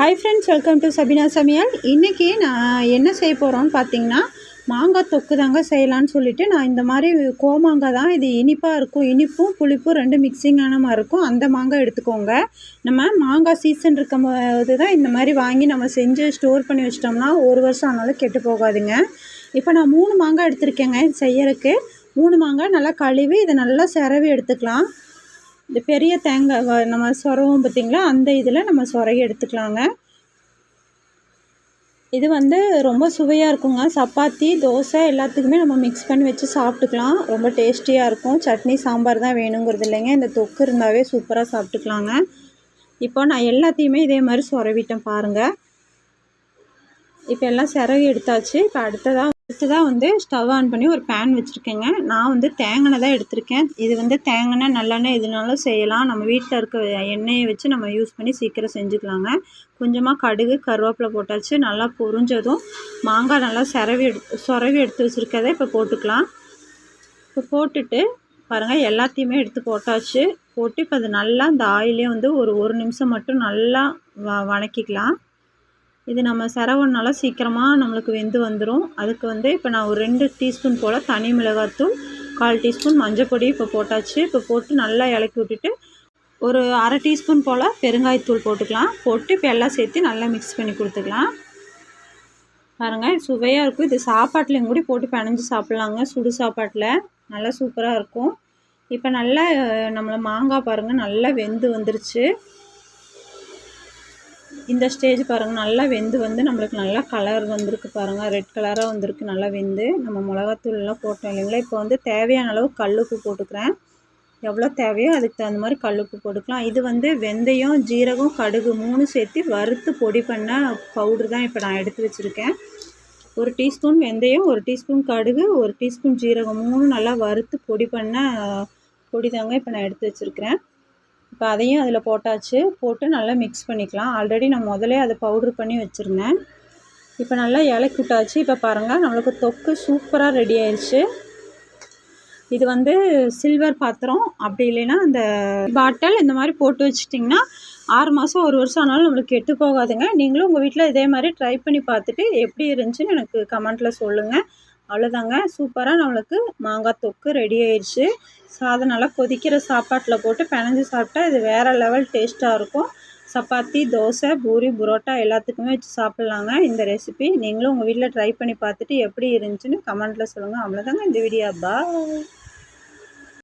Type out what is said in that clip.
Hi friends welcome to Sabina சமையல் இன்றைக்கி நான் என்ன செய்ய போகிறோன்னு பார்த்தீங்கன்னா மாங்காய் தொக்கு தாங்க செய்யலான்னு சொல்லிவிட்டு நான் இந்த மாதிரி கோமாங்காய் தான் இது இனிப்பாக இருக்கும். இனிப்பும் புளிப்பும் ரெண்டு மிக்சிங்கான மாதிரி இருக்கும். அந்த மாங்காய் எடுத்துக்கோங்க. நம்ம மாங்காய் சீசன் இருக்கும் போது தான் இந்த மாதிரி வாங்கி நம்ம செஞ்சு ஸ்டோர் பண்ணி வச்சிட்டோம்னா ஒரு வருஷம் ஆனாலும் கெட்டு போகாதுங்க. இப்போ நான் மூணு மாங்காய் எடுத்திருக்கேங்க செய்யறதுக்கு. மூணு மாங்காய் நல்லா கழுவி இதை நல்லா செரவி எடுத்துக்கலாம். இந்த பெரிய தேங்காய் வ- நம்ம சொரவும் பார்த்திங்களா? அந்த இதில் நம்ம சொரகி எடுத்துக்கலாங்க. இது வந்து ரொம்ப சுவையாக இருக்குங்க. சப்பாத்தி தோசை எல்லாத்துக்குமே நம்ம மிக்ஸ் பண்ணி வச்சு சாப்பிட்டுக்கலாம். ரொம்ப டேஸ்டியாக இருக்கும். சட்னி சாம்பார் தான் வேணுங்கிறது இல்லைங்க. இந்த தொக்கு இருந்தாவே சூப்பராக சாப்பிட்டுக்கலாங்க. இப்போ நான் எல்லாத்தையுமே இதே மாதிரி சொரவிட்டேன் பாருங்கள் இப்போ எல்லாம் சிறகு எடுத்தாச்சு. இப்போ அடுத்ததாக அடுத்ததாக வந்து ஸ்டவ் ஆன் பண்ணி ஒரு பேன் வச்சுருக்கேங்க. நான் வந்து தேங்காய் தான் எடுத்திருக்கேன். இது வந்து தேங்காய் நல்லெண்ணெய் எதுனாலும் செய்யலாம். நம்ம வீட்டில் இருக்க எண்ணெயை வச்சு நம்ம யூஸ் பண்ணி சீக்கிரம் செஞ்சுக்கலாங்க. கொஞ்சமாக கடுகு கருவேப்பிலை போட்டாச்சு. நல்லா பொரிஞ்சதும் மாங்காய் நல்லா சிரவி எடு சுரவி எடுத்து வச்சுருக்கதை இப்போ போட்டுக்கலாம். இப்போ போட்டுட்டு பாருங்கள் எல்லாத்தையுமே எடுத்து போட்டாச்சு. போட்டு இப்போ அது நல்லா இந்த ஆயிலே வந்து ஒரு ஒரு நிமிஷம் மட்டும் நல்லா வ வணக்கிக்கலாம். இது நம்ம செரவனால சீக்கிரமாக நம்மளுக்கு வெந்து வந்துடும் அதுக்கு வந்து இப்போ நான் ஒரு ரெண்டு டீஸ்பூன் போல் தனி மிளகாத்தூள் கால் டீஸ்பூன் மஞ்சப்பொடி இப்போ போட்டாச்சு. இப்போ போட்டு நல்லா இலக்கி விட்டுட்டு ஒரு அரை டீஸ்பூன் போல் பெருங்காயத்தூள் போட்டுக்கலாம். போட்டு இப்போ எல்லாம் சேர்த்து நல்லா மிக்ஸ் பண்ணி கொடுத்துக்கலாம். பாருங்கள் சுவையாக இருக்கும். இது சாப்பாட்டிலையும் கூட போட்டு பிணைஞ்சு சாப்பிட்லாங்க. சுடு சாப்பாட்டில் நல்லா சூப்பராக இருக்கும். இப்போ நல்லா நம்மளை மாங்காய் பாருங்கள் நல்லா வெந்து வந்துருச்சு. இந்த ஸ்டேஜ் பாருங்கள் நல்லா வெந்து வந்து நம்மளுக்கு நல்லா கலர் வந்திருக்கு பாருங்கள் ரெட் கலராக வந்திருக்கு நல்லா வெந்து. நம்ம மிளகாத்தூள்லாம் போட்டோம் இல்லைங்களா? இப்போ வந்து தேவையான அளவு கல்லுப்பு போட்டுக்கிறேன். எவ்வளோ தேவையோ அதுக்கு தகுந்த மாதிரி கல்லுப்பு போட்டுக்கலாம். இது வந்து வெந்தயம் ஜீரகம் கடுகு மூணு சேர்த்து வறுத்து பொடி பண்ண பவுடர் தான் இப்போ நான் எடுத்து வச்சுருக்கேன். ஒரு டீஸ்பூன் வெந்தயம் ஒரு டீஸ்பூன் கடுகு ஒரு டீஸ்பூன் ஜீரகம் மூணு நல்லா வறுத்து பொடி பண்ண பொடி தாங்க இப்போ நான் எடுத்து வச்சுருக்கிறேன். இப்போ அதையும் அதில் போட்டாச்சு. போட்டு நல்லா மிக்ஸ் பண்ணிக்கலாம். ஆல்ரெடி நான் முதலே அதை பவுட்ரு பண்ணி வச்சுருந்தேன். இப்போ நல்லா இலக்கி விட்டாச்சு. இப்போ பாருங்கள் நம்மளுக்கு தொக்கு சூப்பராக ரெடி ஆயிடுச்சு இது வந்து சில்வர் பாத்திரம். அப்படி இல்லைன்னா அந்த பாட்டில் இந்த மாதிரி போட்டு வச்சிட்டிங்கன்னா ஆறு மாதம் ஒரு வருஷம் ஆனாலும் நம்மளுக்கு கெட்டு போகாதுங்க. நீங்களும் உங்கள் வீட்டில் இதே மாதிரி ட்ரை பண்ணி பார்த்துட்டு எப்படி இருந்துச்சுன்னு எனக்கு கமெண்ட்டில் சொல்லுங்கள் அவ்வளோதாங்க சூப்பராக நம்மளுக்கு மாங்காய் தொக்கு ரெடி ஆயிடுச்சு சாதம் நல்லா கொதிக்கிற சாப்பாட்டில் போட்டு பிணைஞ்சு சாப்பிட்டா இது வேறு லெவல் டேஸ்ட்டாக இருக்கும். சப்பாத்தி தோசை பூரி புரோட்டா எல்லாத்துக்குமே வச்சு சாப்பிட்லாங்க இந்த ரெசிபி நீங்களும் உங்கள் வீட்டில் ட்ரை பண்ணி பார்த்துட்டு எப்படி இருந்துச்சுன்னு கமெண்ட்டில் சொல்லுங்கள் அவ்வளோதாங்க இந்த வீடியோ பாய்